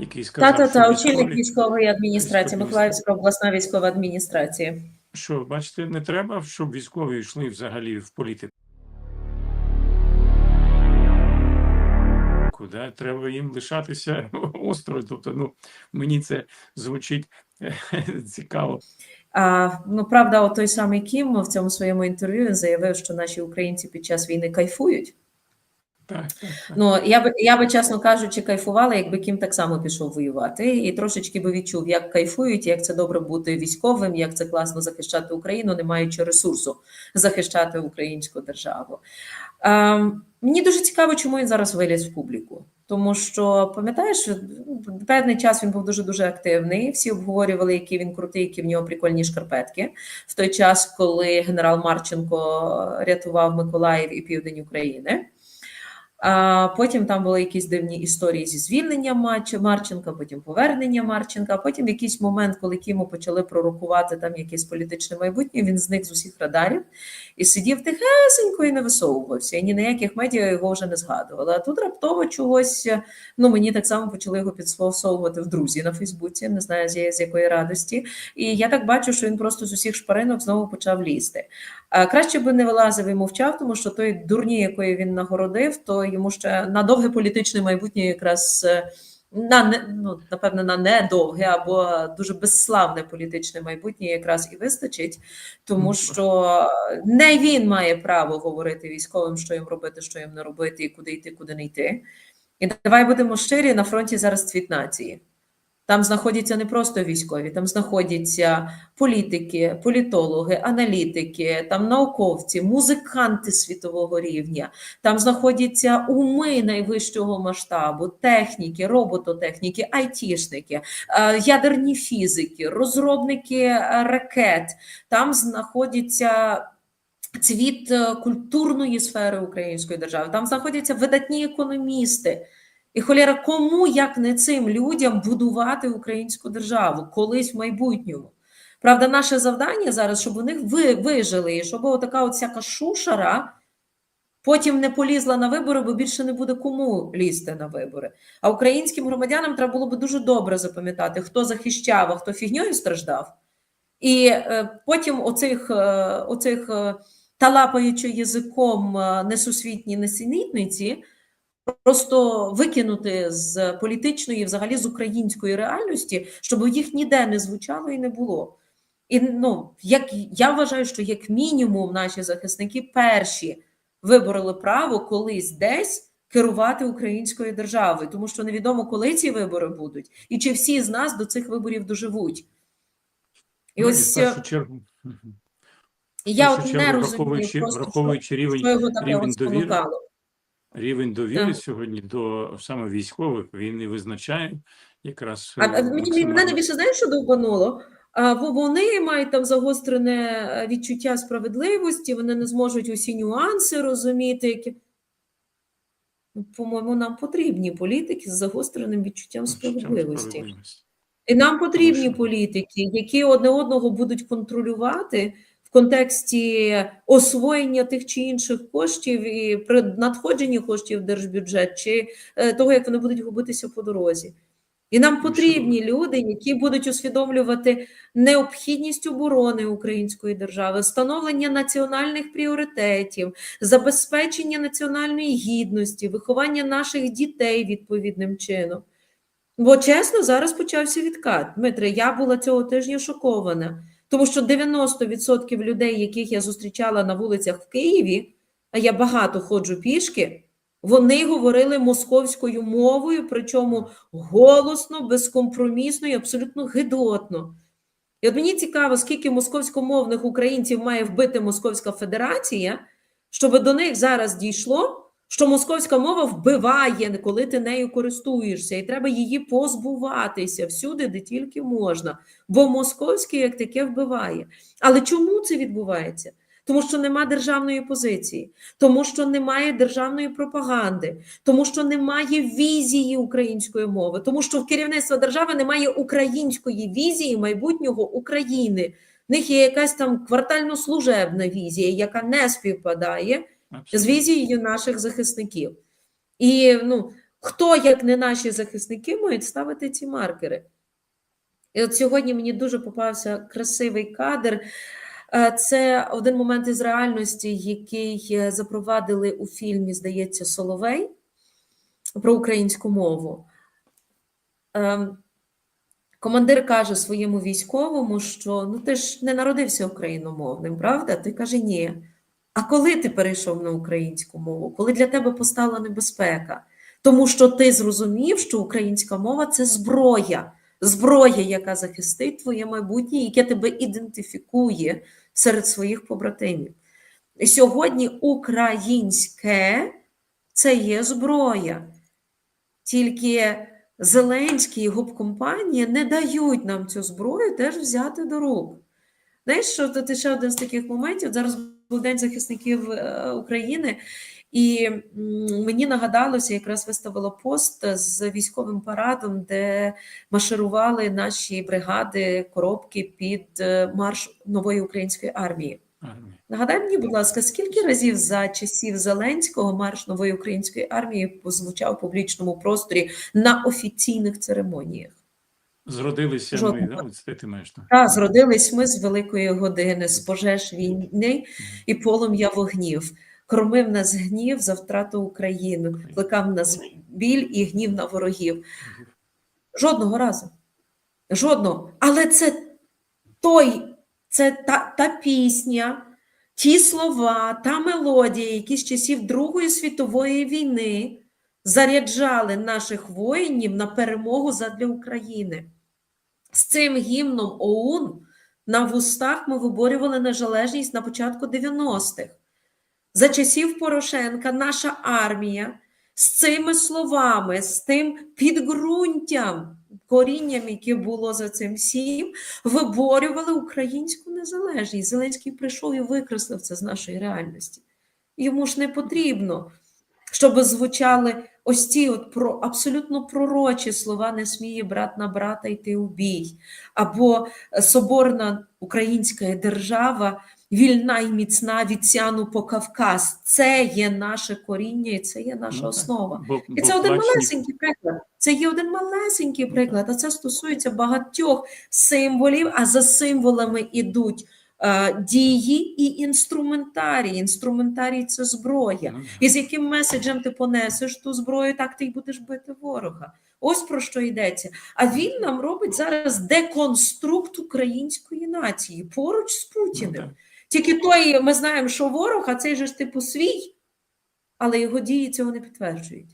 який Та сказав, та та що очільник військової адміністрації, Миколаївська обласна військова адміністрація. що бачите, не треба, щоб військові йшли взагалі в політику. Да? Треба їм лишатися осторонь. Тобто, ну мені це звучить цікаво. А ну правда, той самий Кім в цьому своєму інтерв'ю заявив, що наші українці під час війни кайфують. Так, так, так. Ну я би я би чесно кажучи, кайфувала, якби Кім так само пішов воювати, і трошечки би відчув, як кайфують, як це добре бути військовим, як це класно захищати Україну, не маючи ресурсу захищати українську державу. Ем, мені дуже цікаво, чому він зараз виліз в публіку. Тому що пам'ятаєш, певний час він був дуже дуже активний. Всі обговорювали, які він крутий, які в нього прикольні шкарпетки. В той час, коли генерал Марченко рятував Миколаїв і південь України. Потім там були якісь дивні історії зі звільненням Марченка, потім повернення Марченка. Потім якийсь момент, коли Кіму почали пророкувати там якесь політичне майбутнє, він зник з усіх радарів і сидів тихесенько і не висовувався. І ні на яких медіа його вже не згадували. А тут раптово чогось, ну мені так само почали його підсовувати в друзі на Фейсбуці, не знаю з якої радості. І я так бачу, що він просто з усіх шпаринок знову почав лізти. А краще би не вилазив і мовчав, тому що той дурні, якої він нагородив, то йому ще на довге політичне майбутнє якраз. е, На не ну напевне на недовге або дуже безславне політичне майбутнє якраз і вистачить, тому що не він має право говорити військовим, що їм робити, що їм не робити, і куди йти, куди не йти. І давай будемо щирі, на фронті зараз цвіт нації. Там знаходяться не просто військові, там знаходяться політики, політологи, аналітики, там науковці, музиканти світового рівня. Там знаходяться уми найвищого масштабу, техніки, робототехніки, айтішники, е, ядерні фізики, розробники ракет. Там знаходяться. Цвіт культурної сфери української держави, там знаходяться видатні економісти. І холєра, кому як не цим людям будувати українську державу колись в майбутньому? Правда, наше завдання зараз, щоб ви, вижили, і щоб така от шушара потім не полізла на вибори, бо більше не буде кому лізти на вибори. А українським громадянам треба було би дуже добре запам'ятати, хто захищав, а хто фігньою страждав. І е, потім оцих, е, оцих е, талапаючи язиком несусвітні несенітниці, просто викинути з політичної, взагалі з української реальності, щоб їх ніде не звучало і не було. І ну, як я вважаю, що як мінімум наші захисники перші вибороли право колись десь керувати українською державою, тому що невідомо, коли ці вибори будуть, і чи всі з нас до цих виборів доживуть. І Ну, ось в е, першу чергу, мгм. я от не чергу, розумію, враховуючи, просто, враховуючи рівень, що його рівень довіри. Рівень довіри Так. сьогодні до саме військових він і визначає якраз А, мені мене найбільше знаєш, що довбануло? А, бо вони мають там загострене е, відчуття справедливості, вони не зможуть усі нюанси розуміти. Які... Ну, По-моєму, нам потрібні політики з загостреним відчуттям справедливості. справедливості. І нам потрібні політики, які одне одного будуть контролювати в контексті освоєння тих чи інших коштів і при надходженні коштів в держбюджет, чи е, того, як вони будуть губитися по дорозі. І нам потрібні люди, які будуть усвідомлювати необхідність оборони української держави, встановлення національних пріоритетів, забезпечення національної гідності, виховання наших дітей відповідним чином. Бо чесно, зараз почався відкат. Дмитре, я була цього тижня шокована, тому що 90% людей, яких я зустрічала на вулицях в Києві, а я багато ходжу пішки, вони говорили московською мовою, причому голосно, безкомпромісно і абсолютно гидотно. І от мені цікаво, скільки московськомовних українців має вбити Московська Федерація, щоб до них зараз дійшло, що московська мова вбиває, коли ти нею користуєшся, і треба її позбуватися всюди, де тільки можна. Бо московське як таке вбиває. Але чому це відбувається? Тому що нема державної позиції, тому що немає державної пропаганди, тому що немає візії української мови, тому що в керівництва держави немає української візії майбутнього України. В них є якась там квартально-служебна візія, яка не співпадає з візією наших захисників. І ну, Хто, як не наші захисники, мають ставити ці маркери? І от сьогодні мені дуже попався красивий кадр. Е, Це один момент із реальності, який е, запровадили у фільмі, здається, Соловей про українську мову. Ем, Командир каже своєму військовому, що ну ти ж не народився україномовним, правда? Той каже, ні. А коли ти перейшов на українську мову? Коли для тебе постала небезпека? Тому що ти зрозумів, що українська мова це зброя, зброя, яка захистить твоє майбутнє, яке тебе ідентифікує серед своїх побратимів. І сьогодні українське це є зброя. Тільки Зеленський і губкомпанія не дають нам цю зброю теж взяти до рук. Знаєш, що тут ще один з таких моментів. Зараз був День захисників е, України, і мені нагадалося, якраз виставила пост з військовим парадом, де марширували наші бригади коробки під е, марш нової української армії. Нагадай мені, будь ласка, скільки разів за часів Зеленського марш нової української армії звучав в публічному просторі на офіційних церемоніях? Зродилися ми, да? От це ти маєш на. Та зродились ми з великої години, з пожеж війни і полум'я вогнів. Кромив нас гнів за втрату України, плекав нас біль і гнів на ворогів. Жодного разу. Жодного. Але це той, це та, та пісня, ті слова, та мелодія, які з часів Другої світової війни заряджали наших воїнів на перемогу задля України. Цим гімном ОУН на вустах ми виборювали незалежність на початку 90-х. За часів Порошенка наша армія з цими словами, з тим підґрунтям, корінням, яке було за цим всім, виборювали українську незалежність. Зеленський прийшов і викреслив це з нашої реальності. Йому ж не потрібно, щоб звучали ось ці от про абсолютно пророчі слова не сміє брат на брата йти у бій, або е, соборна українська держава вільна і міцна від Сяну по Кавказ. Це є наше коріння і це є наша Ну, основа. Бо, І бо це один плач ні- малесенький приклад. Це є один малесенький приклад, а це стосується багатьох символів, а за символами ідуть дії і інструментарій. Інструментарій це зброя. Ну. І з яким меседжем ти понесеш ту зброю, так ти й будеш бити ворога. Ось про що йдеться. А він нам робить зараз деконструкт української нації поруч з Ну, Путіним. Тільки той ми знаємо, що ворог, а цей же ж типу свій, але його дії цього не підтверджують.